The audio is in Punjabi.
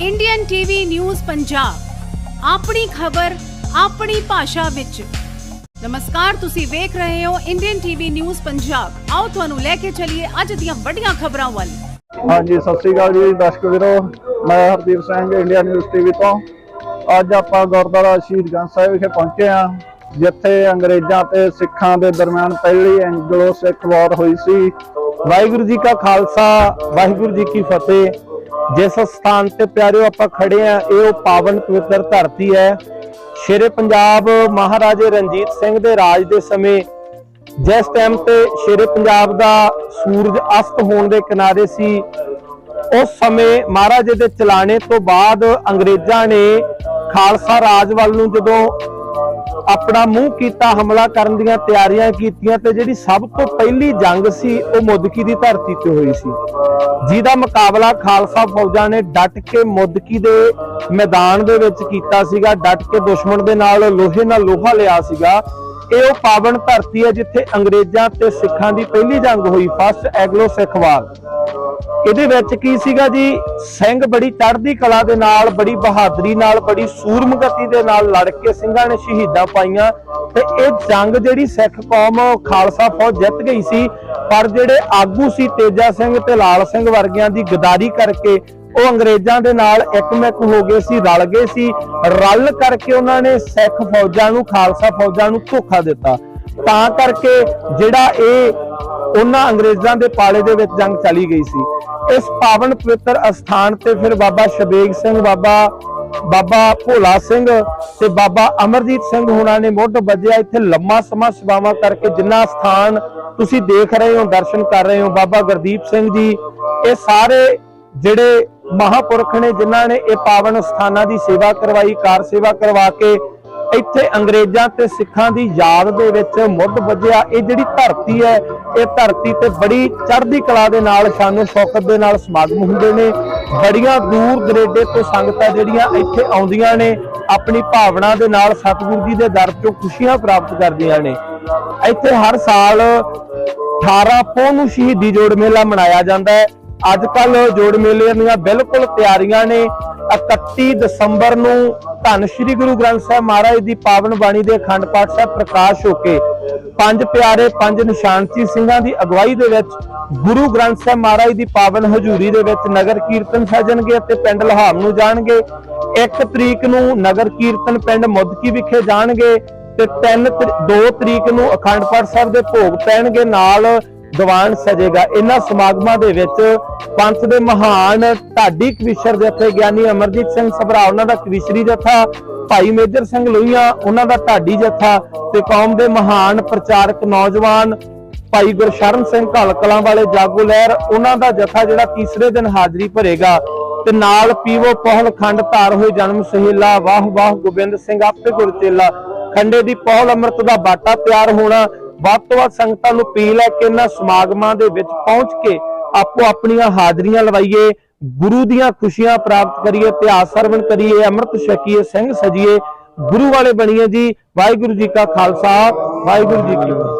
ਇੰਡੀਅਨ ਟੀਵੀ ਨਿਊਜ਼ ਪੰਜਾਬ ਆਪਣੀ ਖਬਰ, ਆਪਣੀ ਭਾਸ਼ਾ ਵਿੱਚ। ਨਮਸਕਾਰ, ਤੁਸੀਂ ਵੇਖ ਰਹੇ ਹੋ ਇੰਡੀਅਨ ਟੀਵੀ ਨਿਊਜ਼ ਪੰਜਾਬ ਆਓ ਤੁਹਾਨੂੰ ਲੈ ਕੇ ਚੱਲੀਏ ਅੱਜ ਦੀਆਂ ਵੱਡੀਆਂ ਖਬਰਾਂ ਵੱਲ। ਹਾਂਜੀ, ਸਤਿ ਸ੍ਰੀ ਅਕਾਲ ਜੀ, ਦਰਸ਼ਕ ਵੀਰੋ। ਮੈਂ Hardeep Singh India news TV ਤੋਂ। ਅੱਜ ਆਪਾਂ ਗੁਰਦੁਆਰਾ ਸ਼ਹੀਦ ਗੰਜ ਸਾਹਿਬ ਵਿਖੇ ਪਹੁੰਚੇ ਹਾਂ, ਜਿੱਥੇ ਅੰਗਰੇਜ਼ਾਂ ਤੇ ਸਿੱਖਾਂ ਦੇ ਦਰਮਿਆਨ ਪਹਿਲੀ ਐਂਗਲੋ ਸਿੱਖ ਵਾਰ ਹੋਈ ਸੀ। ਵਾਹਿਗੁਰੂ ਜੀ ਕਾ ਖਾਲਸਾ, ਵਾਹਿਗੁਰੂ ਜੀ ਕੀ ਫਤਿਹ। ਜਿਸ ਸਥਾਨ ਤੇ ਪਿਆਰਿਓ ਆਪਾਂ ਖੜੇ ਆ, ਇਹ ਉਹ ਪਾਵਨ ਪਵਿੱਤਰ ਧਰਤੀ ਹੈ। ਸ਼ੇਰੇ ਪੰਜਾਬ ਮਹਾਰਾਜੇ ਰਣਜੀਤ ਸਿੰਘ ਦੇ ਰਾਜ ਦੇ ਸਮੇਂ, ਜਿਸ ਟਾਈਮ ਤੇ ਸ਼ੇਰੇ ਪੰਜਾਬ ਦਾ ਸੂਰਜ ਅਸਤ ਹੋਣ ਦੇ ਕਿਨਾਰੇ ਸੀ, ਉਸ ਸਮੇਂ ਮਹਾਰਾਜੇ ਦੇ ਚਲਾਣੇ ਤੋਂ ਬਾਅਦ ਅੰਗਰੇਜ਼ਾਂ ਨੇ ਖਾਲਸਾ ਰਾਜ ਵੱਲ ਨੂੰ ਜਦੋਂ ਆਪਣਾ ਮੂੰਹ ਕੀਤਾ ਹਮਲਾ ਕਰਨ ਦੀਆਂ ਤਿਆਰੀਆਂ ਕੀਤੀਆਂ ਤੇ ਜਿਹੜੀ ਸਭ ਤੋਂ ਪਹਿਲੀ ਜੰਗ ਸੀ, ਉਹ ਮੁੱਦਕੀ ਦੀ ਧਰਤੀ ਤੇ ਹੋਈ ਸੀ। ਜਿਹਦਾ ਮੁਕਾਬਲਾ ਖਾਲਸਾ ਫੌਜਾਂ ਨੇ ਡਟ ਕੇ ਮੁੱਦਕੀ ਦੇ ਮੈਦਾਨ ਦੇ ਵਿੱਚ ਕੀਤਾ ਸੀਗਾ, ਡਟ ਕੇ ਦੁਸ਼ਮਣ ਦੇ ਨਾਲ ਲੋਹੇ ਨਾਲ ਲੋਹਾ ਲਿਆ ਸੀਗਾ। ਇਹ ਉਹ ਪਾਵਨ ਧਰਤੀ ਹੈ ਜਿੱਥੇ ਅੰਗਰੇਜ਼ਾਂ ਤੇ ਸਿੱਖਾਂ ਦੀ ਪਹਿਲੀ ਜੰਗ ਹੋਈ, ਫਸਟ ਐਗਲੋ ਸਿੱਖ ਵਾਰ। ਇਹਦੇ ਵਿੱਚ ਕੀ ਸੀਗਾ ਜੀ? ਸਿੰਘ ਬੜੀ ਚੜ੍ਹਦੀ ਕਲਾ ਦੇ ਨਾਲ, ਬੜੀ ਬਹਾਦਰੀ ਨਾਲ, ਬੜੀ ਸੂਰਮਗਤੀ ਦੇ ਨਾਲ ਲੜ ਕੇ ਸਿੰਘਾਂ ਨੇ ਸ਼ਹੀਦਾਂ ਪਾਈਆਂ ਤੇ ਇਹ ਜੰਗ ਜਿਹੜੀ ਸਿੱਖ ਕੌਮ ਖਾਲਸਾ ਫੌਜ ਜਿੱਤ ਗਈ ਸੀ, ਪਰ ਜਿਹੜੇ ਆਗੂ ਸੀ ਤੇਜਾ ਸਿੰਘ ਤੇ ਲਾਲ ਸਿੰਘ ਵਰਗਿਆਂ ਦੀ ਗਦਾਰੀ ਕਰਕੇ ਉਹ ਅੰਗਰੇਜ਼ਾਂ ਦੇ ਨਾਲ ਇੱਕਮਿਕ ਹੋ ਗਏ ਸੀ, ਰਲ ਗਏ ਸੀ, ਰਲ ਕਰਕੇ ਉਹਨਾਂ ਨੇ ਸਿੱਖ ਫੌਜਾਂ ਨੂੰ, ਖਾਲਸਾ ਫੌਜਾਂ ਨੂੰ ਧੋਖਾ ਦਿੱਤਾ। ਤਾਂ ਕਰਕੇ ਜਿਹੜਾ ਇਹ ਉਹਨਾਂ ਅੰਗਰੇਜ਼ਾਂ ਦੇ ਪਾਲੇ ਦੇ ਵਿੱਚ ਜੰਗ ਚਲੀ ਗਈ ਸੀ। ਇਸ ਪਾਵਨ ਪਵਿੱਤਰ ਅਸਥਾਨ ਤੇ ਫਿਰ ਬਾਬਾ ਸ਼ਬੇਗ ਸਿੰਘ, ਬਾਬਾ ਬਾਬਾ ਭੋਲਾ ਸਿੰਘ ਤੇ ਬਾਬਾ ਅਮਰਜੀਤ ਸਿੰਘ ਹੁਣਾਂ ਨੇ ਮੁੱਢ ਵੱਜਿਆ ਇੱਥੇ ਲੰਮਾ ਸਮਾਂ ਸੇਵਾਵਾਂ ਕਰਕੇ ਜਿੰਨਾ ਸਥਾਨ ਤੁਸੀਂ ਦੇਖ ਰਹੇ ਹੋ, ਦਰਸ਼ਨ ਕਰ ਰਹੇ ਹੋ, ਬਾਬਾ ਗੁਰਦੀਪ ਸਿੰਘ ਜੀ, ਇਹ ਸਾਰੇ ਜਿਹੜੇ ਮਹਾਪੁਰਖ ਨੇ ਜਿਨ੍ਹਾਂ ਨੇ ਇਹ ਪਾਵਨ ਸਥਾਨਾਂ ਦੀ ਸੇਵਾ ਕਰਵਾਈ, ਕਾਰ ਸੇਵਾ ਕਰਵਾ ਕੇ ਇੱਥੇ ਅੰਗਰੇਜ਼ਾਂ ਤੇ ਸਿੱਖਾਂ ਦੀ ਯਾਦ ਦੇ ਵਿੱਚ ਮੁੱਢ ਵੱਜਿਆ। ਇਹ ਜਿਹੜੀ ਧਰਤੀ ਹੈ, ਇਹ ਧਰਤੀ ਤੇ ਬੜੀ ਚੜ੍ਹਦੀ ਕਲਾ ਦੇ ਨਾਲ, ਸ਼ਾਨੋ ਸ਼ੌਕਤ ਦੇ ਨਾਲ ਸਮਾਗਮ ਹੁੰਦੇ ਨੇ। ਬੜੀਆਂ ਦੂਰ ਦਰੇਡੇ ਤੋਂ ਸੰਗਤਾਂ ਜਿਹੜੀਆਂ ਇੱਥੇ ਆਉਂਦੀਆਂ ਨੇ, ਆਪਣੀ ਭਾਵਨਾ ਦੇ ਨਾਲ ਸਤਿਗੁਰੂ ਜੀ ਦੇ ਦਰ ਤੋਂ ਖੁਸ਼ੀਆਂ ਪ੍ਰਾਪਤ ਕਰਦੀਆਂ ਨੇ। ਇੱਥੇ ਹਰ ਸਾਲ 18 ਪੋਹ ਨੂੰ ਸ਼ਹੀਦੀ ਜੋੜ ਮੇਲਾ ਮਨਾਇਆ ਜਾਂਦਾ ਹੈ। ਅੱਜ ਕੱਲ ਜੋੜ ਮੇਲੇ ਦੀਆਂ ਬਿਲਕੁਲ ਤਿਆਰੀਆਂ ਨੇ। 31 ਦਸੰਬਰ ਨੂੰ ਧੰਨ ਸ਼੍ਰੀ ਗੁਰੂ ਗ੍ਰੰਥ ਸਾਹਿਬ ਮਹਾਰਾਜ ਦੀ ਪਾਵਨ ਬਾਣੀ ਦੇ ਅਖੰਡ ਪਾਠ ਸਾਹਿਬ ਪ੍ਰਕਾਸ਼ ਹੋ ਕੇ ਪੰਜ ਪਿਆਰੇ, ਪੰਜ ਨਿਸ਼ਾਨਚੀ ਸਿੰਘਾਂ ਦੀ ਅਗਵਾਈ ਦੇ ਵਿੱਚ ਗੁਰੂ ਗ੍ਰੰਥ ਸਾਹਿਬ ਮਹਾਰਾਜ ਦੀ ਪਾਵਨ ਹਜ਼ੂਰੀ ਦੇ ਵਿੱਚ ਨਗਰ ਕੀਰਤਨ ਸਜਣਗੇ ਅਤੇ ਪਿੰਡ ਲਹਾਮ ਨੂੰ ਜਾਣਗੇ। 1 ਤਰੀਕ ਨੂੰ ਨਗਰ ਕੀਰਤਨ ਪਿੰਡ ਮੁੱਦਕੀ ਵਿਖੇ ਜਾਣਗੇ ਤੇ 3 2 ਤਰੀਕ ਨੂੰ ਅਖੰਡ ਪਾਠ ਸਾਹਿਬ ਦੇ ਭੋਗ ਪੈਣਗੇ। ਨਾਲ ਦੀਵਾਨ ਸਜੇਗਾ। ਇਹਨਾਂ ਸਮਾਗਮਾਂ ਦੇ ਵਿੱਚ ਪੰਥ ਦੇ ਮਹਾਨ ਢਾਡੀ ਕਵਿਸ਼ਰ ਜਥੇ ਗਿਆਨੀ ਅਮਰਜੀਤ ਸਿੰਘ ਸਭਰਾ, ਉਹਨਾਂ ਦਾ ਕਵਿਸ਼ਰੀ ਜਥਾ ਭਾਈ ਮੇਜਰ ਸਿੰਘ ਲੋਹੀਆਂ, ਉਹਨਾਂ ਦਾ ਢਾਡੀ ਜਥਾ ਤੇ ਕੌਮ ਦੇ ਮਹਾਨ ਪ੍ਰਚਾਰਕ ਨੌਜਵਾਨ ਭਾਈ ਗੁਰਸ਼ਰਨ ਸਿੰਘ ਘਲਕਲਾਂ ਵਾਲੇ ਜਾਗੋ ਲਹਿਰ, ਉਹਨਾਂ ਦਾ ਜਥਾ ਜਿਹੜਾ ਤੀਸਰੇ ਦਿਨ ਹਾਜ਼ਰੀ ਭਰੇਗਾ। ਤੇ ਨਾਲ ਪੀਵੋ ਪਹਲ ਖੰਡ ਧਾਰ ਹੋਏ ਜਨਮ ਸਹੇਲਾ ਵਾਹ ਵਾਹ ਗੋਬਿੰਦ ਸਿੰਘ ਆਪੇ ਗੁਰਚੇਲਾ ਖੰਡੇ ਦੀ ਪਹਲ ਅੰਮ੍ਰਿਤ ਦਾ ਬਾਟਾ ਤਿਆਰ ਹੋਣਾ ਵੱਧ ਤੋਂ ਵੱਧ ਸੰਗਤਾਂ ਨੂੰ ਅਪੀਲ ਹੈ ਕਿ ਇਹਨਾਂ ਸਮਾਗਮਾਂ ਦੇ ਵਿੱਚ ਪਹੁੰਚ ਕੇ ਆਪੋ ਆਪਣੀਆਂ ਹਾਜ਼ਰੀਆਂ ਲਵਾਈਏ, ਗੁਰੂ ਦੀਆਂ ਖੁਸ਼ੀਆਂ ਪ੍ਰਾਪਤ ਕਰੀਏ, ਇਤਿਹਾਸ ਸਰਵਣ ਕਰੀਏ, ਅੰਮ੍ਰਿਤ ਛਕੀਏ, ਸਿੰਘ ਸਜੀਏ, ਗੁਰੂ ਵਾਲੇ ਬਣੀਏ ਜੀ। ਵਾਹਿਗੁਰੂ ਜੀ ਕਾ ਖਾਲਸਾ, ਵਾਹਿਗੁਰੂ ਜੀ ਕੀ ਫਤਿਹ।